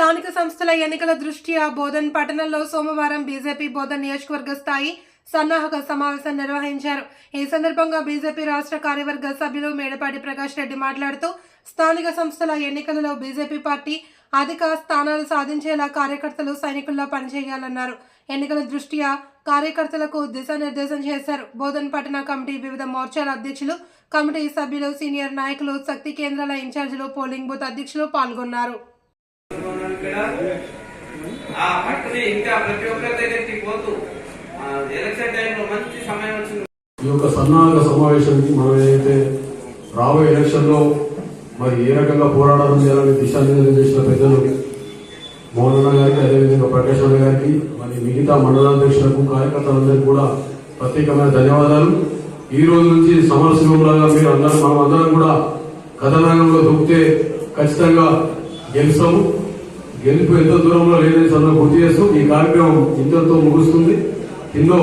స్థానిక సంస్థల ఎన్నికల దృష్ట్యా బోధన్ పట్టణంలో సోమవారం బీజేపీ బోధన్ నియోజకవర్గ స్థాయి సన్నాహక సమావేశం నిర్వహించారు. ఈ సందర్భంగా బీజేపీ రాష్ట్ర కార్యవర్గ సభ్యులు మేడపాటి ప్రకాష్ రెడ్డి మాట్లాడుతూ స్థానిక సంస్థల ఎన్నికలలో బీజేపీ పార్టీ అధిక స్థానాలు సాధించేలా కార్యకర్తలు సైనికుల్లో పనిచేయాలన్నారు. ఎన్నికల దృష్ట్యా కార్యకర్తలకు దిశానిర్దేశం చేశారు. బోధన్ పట్టణ కమిటీ వివిధ మోర్చాల అధ్యక్షులు కమిటీ సభ్యులు సీనియర్ నాయకులు శక్తి కేంద్రాల ఇన్ఛార్జీలు పోలింగ్ బూత్ అధ్యక్షులు పాల్గొన్నారు. ఇక్కడ. ఆ పట్టుని ఇంకా ప్రతి ఒక్కరి దగ్గరికి పోతూ ఎలక్షన్ టైంలో మంచి సమయం వచ్చింది. ఈ యొక్క సన్నాహక సమావేశానికి మనం ఏదైతే రాబోయే ఎలక్షన్లో మరి ఏ రకంగా పోరాటం చేయాలని దిశానిర్ణయం చేసిన పెద్దలు మోహన్ అన్న గారికి అదేవిధంగా ప్రకాష్ అన్న గారికి మరి మిగతా మండలాధ్యక్షులకు కార్యకర్తలందరికీ కూడా ప్రత్యేకమైన ధన్యవాదాలు. ఈ రోజు నుంచి సమరశివంలాగా మీరు అందరం మనం అందరం కూడా కథనంగంలో దూకితే ఖచ్చితంగా గెలుస్తాము. గెలుపు ఎంత దూరంలో లేదని సందర్భం గుర్తు చేస్తూ ఈ కార్యక్రమం ఇంతటితో ముగుస్తుంది. ఇందులో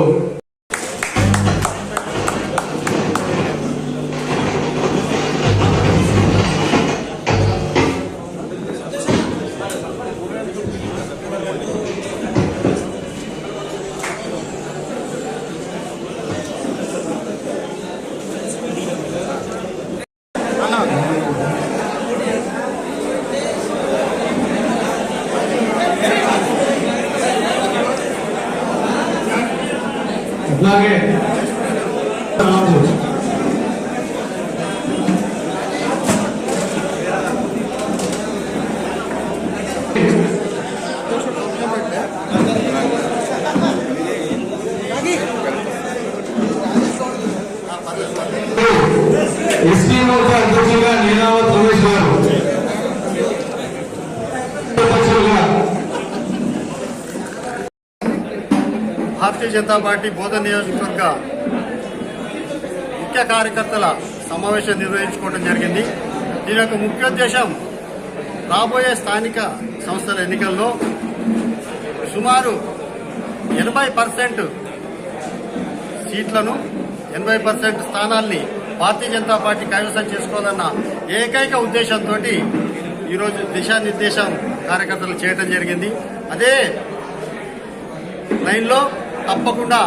అట్లాగే ఎస్పీ మోర్చా అధ్యక్షులుగా నీలావత్ భారతీయ జనతా పార్టీ బోధన నియోజకవర్గ ముఖ్య కార్యకర్తల సమావేశం నిర్వహించుకోవడం జరిగింది. దీని యొక్క ముఖ్య ఉద్దేశం రాబోయే స్థానిక సంస్థల ఎన్నికల్లో సుమారు ఎనభై పర్సెంట్ సీట్లను ఎనభై పర్సెంట్ స్థానాల్ని భారతీయ జనతా పార్టీ కైవసం చేసుకోవాలన్న ఏకైక ఉద్దేశంతో ఈరోజు దిశానిర్దేశం కార్యకర్తలు చేయడం జరిగింది. అదే లైన్లో తప్పకుండా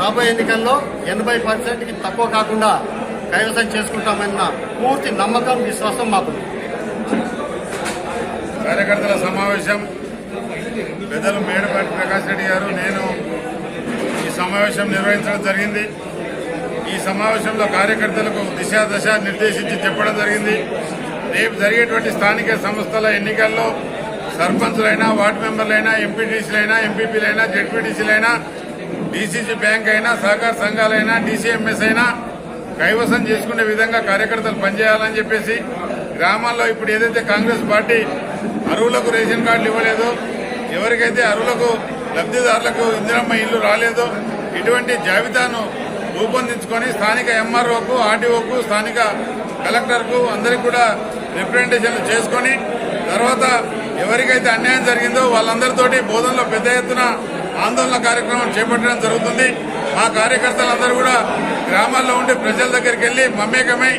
రాబోయే ఎన్నికల్లో ఎనభై పర్సెంట్కి తక్కువ కాకుండా కైవసం చేసుకుంటామన్న పూర్తి నమ్మకం విశ్వాసం మాకు కార్యకర్తల సమావేశం పెద్దలు మేడపాటి ప్రకాష్ రెడ్డి గారు నేను ఈ సమావేశం నిర్వహించడం జరిగింది. ఈ సమావేశంలో కార్యకర్తలకు దిశ దశ నిర్దేశించి చెప్పడం జరిగింది. రేపు జరిగేటువంటి స్థానిక సంస్థల ఎన్నికల్లో సర్పంచ్లైనా వార్డు మెంబర్లైనా ఎంపీటీసీలైనా ఎంపీపీలైనా జడ్పీటీసీలైనా డిసిసి బ్యాంక్ అయినా సహకార సంఘాలైనా డీసీఎంఎస్ అయినా కైవసం చేసుకునే విధంగా కార్యకర్తలు పనిచేయాలని చెప్పేసి గ్రామాల్లో ఇప్పుడు ఏదైతే కాంగ్రెస్ పార్టీ అరువులకు రేషన్ కార్డులు ఇవ్వలేదో ఎవరికైతే అరువులకు లబ్ధిదారులకు ఇందిరమ్మ ఇల్లు రాలేదో ఇటువంటి జాబితాను రూపొందించుకొని స్థానిక ఎంఆర్ఓకు ఆర్టీఓకు స్థానిక కలెక్టర్కు అందరికి కూడా రిప్రజెంటేషన్లు చేసుకొని తర్వాత ఎవరికైతే అన్యాయం జరిగిందో వాళ్ళందరితోటి బోధనలో పెద్ద ఎత్తున ఆందోళన కార్యక్రమం చేపట్టడం జరుగుతుంది. మా కార్యకర్తలందరూ కూడా గ్రామాల్లో ఉండి ప్రజల దగ్గరికి వెళ్ళి మమేకమై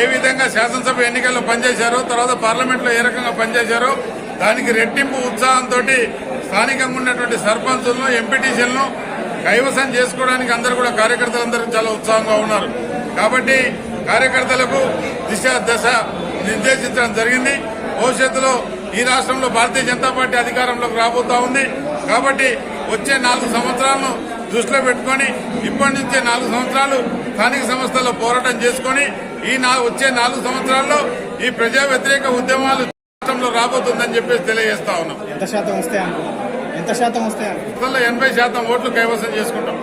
ఏ విధంగా శాసనసభ ఎన్నికల్లో పనిచేశారో తర్వాత పార్లమెంట్లో ఏ రకంగా పనిచేశారో దానికి రెట్టింపు ఉత్సాహంతో స్థానికంగా ఉన్నటువంటి సర్పంచులను ఎంపీటీసీలను కైవసం చేసుకోవడానికి అందరూ కూడా కార్యకర్తలందరూ చాలా ఉత్సాహంగా ఉన్నారు. కాబట్టి కార్యకర్తలకు దిశ దశ నిర్దేశించడం జరిగింది. భవిష్యత్తులో ఈ రాష్ట్రంలో భారతీయ జనతా పార్టీ అధికారంలోకి రాబోతా ఉంది. కాబట్టి వచ్చే నాలుగు సంవత్సరాలను దృష్టిలో పెట్టుకొని ఇప్పటి నుంచే నాలుగు సంవత్సరాలు స్థానిక సంస్థల్లో పోరాటం చేసుకొని ఈ వచ్చే నాలుగు సంవత్సరాల్లో ఈ ప్రజా వ్యతిరేక ఉద్యమాలు రాష్ట్రంలో రాబోతుందని చెప్పేసి తెలియజేస్తా ఉన్నాం. ఎంత శాతం వస్తాయి ఎంత శాతం వస్తాయి ఎనభై శాతం ఓట్లు కైవసం చేసుకుంటాం.